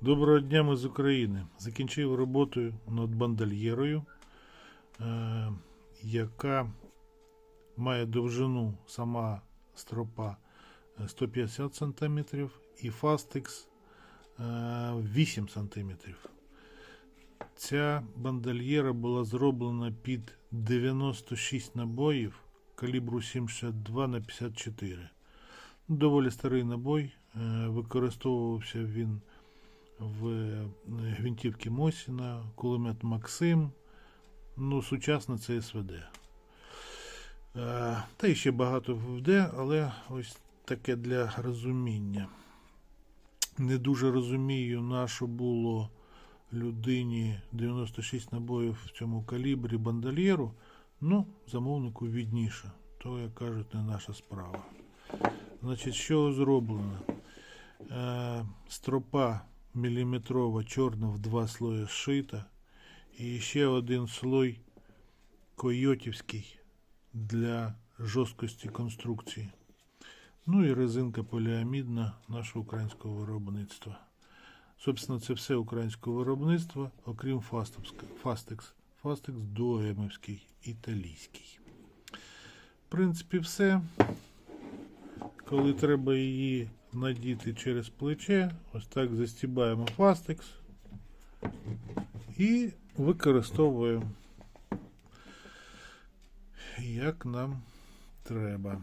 Доброго дня ми з України. Закінчив роботу над бандольєрою, е, яка має довжину сама стропа е, 150 см і фастекс е, 8 см. Ця бандольєра була зроблена під 96 набоїв калібру 72 на 54. Доволі старий набой. е, Використовувався він в е, гвинтівки Мосіна, кулемет Максим. Ну, сучасно це СВД. Е, Та і ще багато ВВД, але ось таке для розуміння. Не дуже розумію, на що було людині 96 набоїв в цьому калібрі бандольєру. Ну, замовнику відніше. То, як кажуть, не наша справа. Значить, що зроблено? Е, стропа міліметрова чорна в два слої зшита. І ще один слой койотівський для жорсткості конструкції. Ну і резинка поліамідна нашого українського виробництва. Собственно, це все українське виробництво, окрім Фастекс. Фастекс, Фастекс доемівський, італійський. В принципі, все. Коли треба її надіти через плече, ось так застібаємо фастекс і використовуємо як нам треба.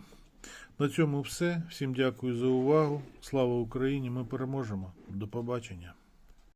На цьому все. Всім дякую за увагу. Слава Україні! Ми переможемо. До побачення.